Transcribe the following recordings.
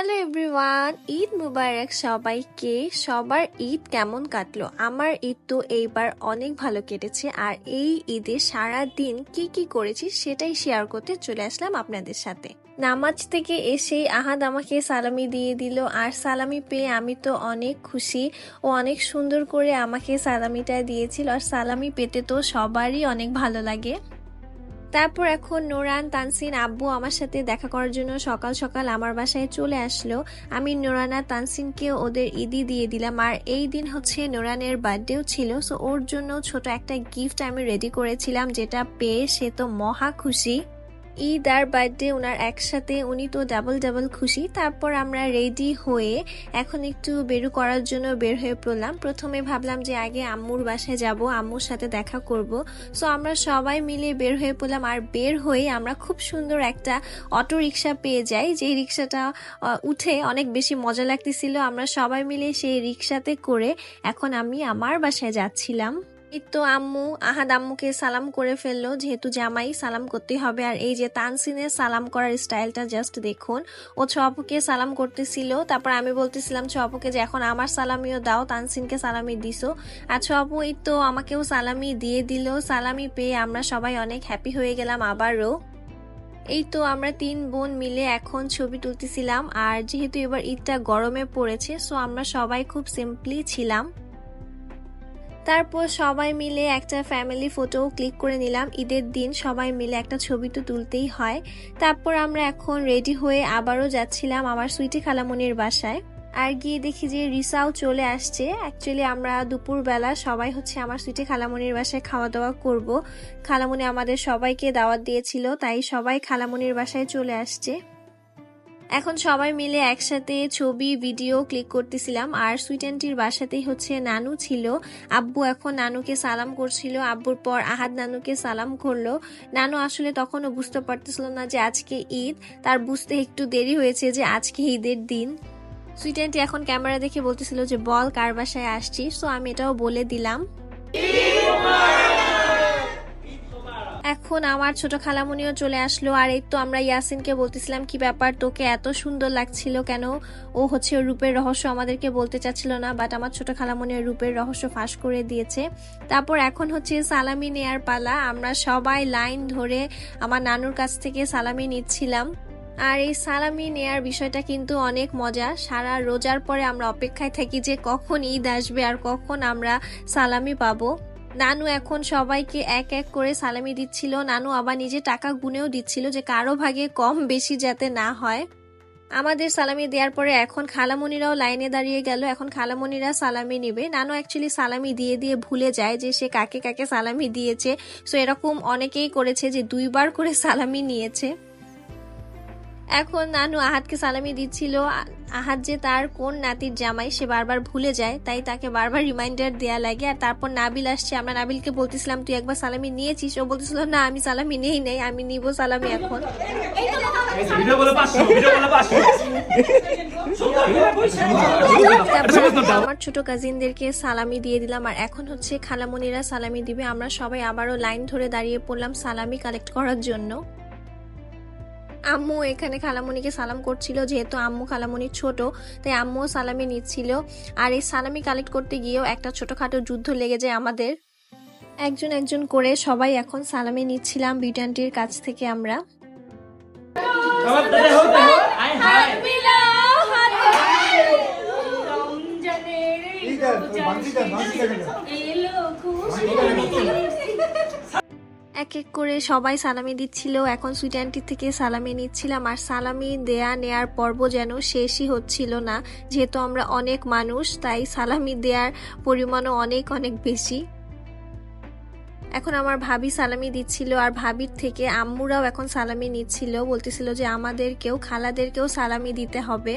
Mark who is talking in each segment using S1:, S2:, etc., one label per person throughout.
S1: Hello everyone Eid মুবারক সবাইকে। সবার ঈদ কেমন কাটলো? আমার ঈদ তো এইবার অনেক ভালো কেটেছে। আর এই ঈদে সারা দিন কি কি করেছি সেটাই শেয়ার করতে চলে আসলাম আপনাদের সাথে। নামাজ থেকে এসেই আহাদ আমাকে সালামি দিয়ে দিল। আর সালামি পেয়ে আমি তো অনেক খুশি ও অনেক সুন্দর করে আমাকে সালামিটা দিয়েছিল। আর সালামি পেতে তো সবারই অনেক ভালো লাগে। তারপর এখন নোরান, তানসিন আব্বু আমার সাথে দেখা করার জন্য সকাল সকাল আমার বাসায় চলে আসলো। আমি নোরানা, তানসিনকে ওদের ইদি দিয়ে দিলাম। আর এই দিন হচ্ছে নোরানের বার্থডেও ছিল সো ওর জন্য ছোট একটা গিফট আমি রেডি করেছিলাম, যেটা পেয়ে সে তো মহা খুশি। ঈদ আর বার্থডে ওনার একসাথে, উনি তো ডাবল ডাবল খুশি। তারপর আমরা রেডি হয়ে এখন একটু বেরু করার জন্য বের হয়ে পড়লাম। প্রথমে ভাবলাম যে আগে আম্মুর বাসায় যাব, আম্মুর সাথে দেখা করব। সো আমরা সবাই মিলে বের হয়ে পড়লাম আর বের হয়ে আমরা খুব সুন্দর একটা অটো রিক্সা পেয়ে যাই। যে রিক্সাটা উঠে অনেক বেশি মজা লাগতেছিল। আমরা সবাই মিলে সেই রিক্সাতে করে এখন আমি আমার বাসায় যাচ্ছিলাম। তো আম্মু, আহাদ আম্মুকে সালাম করে ফেলল, যেহেতু জামাই সালাম করতে হবে। আর এই যে তানসিনের সালাম করার স্টাইলটা জাস্ট দেখুন। ও ছপুকে সালাম করতেছিল, তারপর আমি বলতেছিলাম, ছপুকে যে এখন আমার সালামিও দাও, তানসিনকে সালামি দিছো। আর ছপু এই তো আমাকেও সালামি দিয়ে দিল। সালামি পেয়ে আমরা সবাই অনেক হ্যাপি হয়ে গেলাম আবারও। এই তো আমরা তিন বোন মিলে এখন ছবি তুলতেছিলাম। আর যেহেতু এবার ঈদটা গরমে পড়েছে সো আমরা সবাই খুব সিম্পলি ছিলাম। তারপর সবাই মিলে একটা ফ্যামিলি ফটোও ক্লিক করে নিলাম। ঈদের দিন সবাই মিলে একটা ছবি তো তুলতেই হয়। তারপর আমরা এখন রেডি হয়ে আবারও যাচ্ছিলাম আমার সুইটি খালামনির বাসায়। আর গিয়ে দেখি যে রিসাও চলে আসছে। অ্যাকচুয়ালি আমরা দুপুরবেলা সবাই হচ্ছে আমার সুইটি খালামনির বাসায় খাওয়া দাওয়া করব। খালামনি আমাদের সবাইকে দাওয়াত দিয়েছিল, তাই সবাই খালামনির বাসায় চলে আসছে। এখন সবাই মিলে একসাথে ছবি, ভিডিও ক্লিক করতেছিলাম। আর সুইট আন্টির বাসাতেই হচ্ছে নানু ছিল। আব্বু এখন নানুকে সালাম করছিল। আব্বুর পর আহাদ নানুকে সালাম করল। নানু আসলে তখনও বুঝতে পারতেছিল না যে আজকে ঈদ। তার বুঝতে একটু দেরি হয়েছে যে আজকে ঈদের দিন। সুইট আন্টি এখন ক্যামেরা দেখে বলতেছিল যে, বল, কার বাসায় আসছি সো আমি এটাও বলে দিলাম। এখন আমার ছোট খালামুনিও চলে আসলো। আর এই তো আমরা ইয়াসিনকে বলতেছিলাম, কি ব্যাপার, তোকে এত সুন্দর লাগছিল কেন? ও হচ্ছে রূপের রহস্য আমাদেরকে বলতে চাচ্ছিল না বাট আমার ছোট খালামুনি রূপের রহস্য ফাঁস করে দিয়েছে। তারপর এখন হচ্ছে সালামি নেয়ার পালা। আমরা সবাই লাইন ধরে আমার নানুর কাছ থেকে সালামি নিচ্ছিলাম। আর এই সালামি নেয়ার বিষয়টা কিন্তু অনেক মজা। সারা রোজার পরে আমরা অপেক্ষায় থাকি যে কখন ঈদ আসবে আর কখন আমরা সালামি পাবো। নানু এখন সবাইকে এক এক করে সালামি দিচ্ছিল। নানু আবার নিজে টাকা গুনেও দিচ্ছিল যে কারও ভাগে কম বেশি যাতে না হয়। আমাদের সালামি দেওয়ার পরে এখন খালামণিরাও লাইনে দাঁড়িয়ে গেল। এখন খালামণিরা সালামি নেবে। নানু অ্যাকচুয়ালি সালামি দিয়ে দিয়ে ভুলে যায় যে সে কাকে কাকে সালামি দিয়েছে। সো এরকম অনেকেই করেছে যে দুইবার করে সালামি নিয়েছে। এখন নানু আহাতকে সালামি দিচ্ছিল। আহাত যে তার কোন নাতির জামাই সে বারবার ভুলে যায় তাই তাকে বারবার রিমাইন্ডার দেয়া লাগে। আর তারপর নাবিল আসছে আমরা নাবিলকে বলতেছিলাম তুই একবার সালামি নিয়েছিস? ও বলতেছিল না আমি সালামি নেই নেই আমি নিব সালামি এখন। আমার ছোট কাজিনদেরকে সালামি দিয়ে দিলাম আর এখন হচ্ছে খালামণিরা সালামি দিবে। আমরা সবাই আবারও লাইন ধরে দাঁড়িয়ে পড়লাম সালামি কালেক্ট করার জন্য। আম্মু এখানে খালামণিকে সালাম করছিল যেহেতু আম্মু খালামণি ছোট তাই আম্মুও সালামি নিচ্ছিল। আর এই সালামি কালেক্ট করতে গিয়েও একটা ছোটোখাটো যুদ্ধ লেগে যায় আমাদের। একজন একজন করে সবাই এখন সালামি নিচ্ছিলাম বিউটানটির কাছ থেকে আমরা।
S2: আয় হায়
S1: এক এক করে সবাই সালামি দিচ্ছিল। এখন সুইট আন্টি থেকে সালামি নিচ্ছিলাম আর সালামি দেয়া নেয়ার পর্ব যেন শেষই হচ্ছিল না। যেহেতু আমরা অনেক মানুষ, তাই সালামি দেয়ার পরিমাণও অনেক অনেক বেশি। এখন আমার ভাবি সালামি দিচ্ছিল আর ভাবির থেকে আম্মুরাও এখন সালামি নিচ্ছিল। বলতেছিল যে আমাদেরকেও, খালাদেরকেও সালামি দিতে হবে।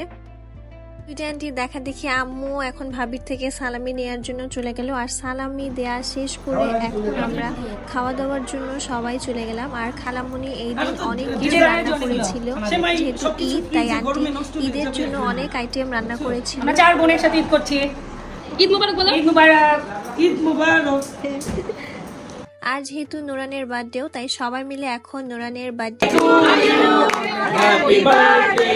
S1: দুইটা আন্টি দেখা দেখি আম্মু এখন ভাবির থেকে সালামি নেওয়ার জন্য চলে গেল। আর সালামি দেয়া শেষ করে এখন আমরা খাওয়া দাওয়ার জন্য সবাই চলে গেলাম। আর খালামুনি এই দিন অনেক কিছু রান্না করেছিল যেহেতু ঈদ তাই আন্টি ঈদের জন্য অনেক আইটেম রান্না করেছিল।
S3: আমরা চার বোনের সাথে ঈদ করছি। ঈদ মুবারক বলো। ঈদ মুবারক
S2: ঈদ মুবারক।
S1: আর যেহেতু নোরানের বার্থডেও তাই সবাই মিলে এখন নোরানের বার্থডে
S2: হ্যাপি বার্থডে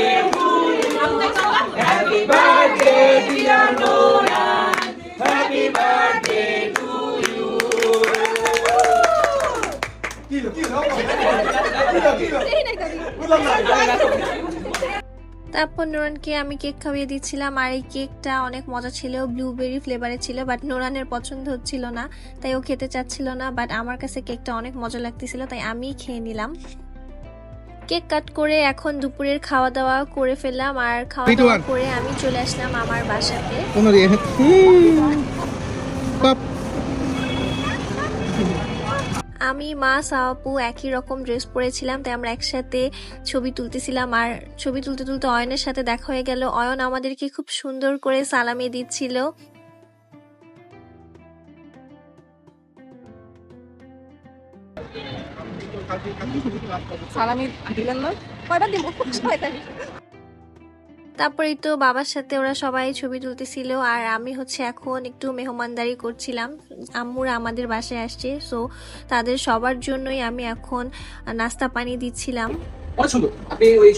S1: তারপর নোরানকে আমি কেক খাইয়ে দিচ্ছিলাম আর এই কেকটা অনেক মজা ছিল ব্লুবেরি ফ্লেভারের ছিল বাট নোরানের পছন্দ হচ্ছিল না তাই ও খেতে চাচ্ছিল না বাট আমার কাছে কেকটা অনেক মজা লাগতেছিল তাই আমি খেয়ে নিলাম। কেক কাট করে এখন দুপুরের খাওয়া দাওয়া করে ফেললাম আর খাওয়া দাওয়া করে আমি চলে আসলাম আমার বাসাতে। আমি, মা, সাপু একই রকম ড্রেস পরেছিলাম, তাই আমরা একসাথে ছবি তুলতেছিলাম। আর ছবি তুলতে তুলতে অয়নের সাথে দেখা হয়ে গেল। অয়ন আমাদেরকে খুব সুন্দর করে সালামি দিচ্ছিল।
S3: সালামি দিলেন না? কয়বার দিব?
S1: তারপরেই তো বাবার সাথে ওরা সবাই ছবি তুলতেছিল আর আমি হচ্ছে এখন একটু মেহমানদারি করছিলাম। আম্মুরা আমাদের বাসায় আসছে সো তাদের সবার জন্যই আমি এখন নাস্তা পানি দিচ্ছিলাম।
S4: আপনি ওই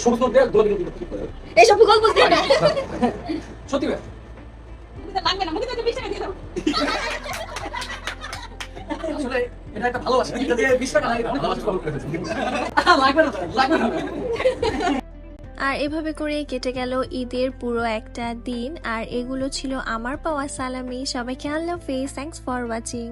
S3: গল্প
S4: সত্যি
S3: লাগবে না
S4: এটা একটা ভালোবাসা। এটা দিয়ে লাগবে না। লাগবে না।
S1: আর এভাবে করে কেটে গেল ঈদের পুরো একটা দিন। আর এগুলো ছিল আমার পাওয়া সালামি। সবাইকে আল্লাহ ফেস থ্যাংকস ফর ওয়াচিং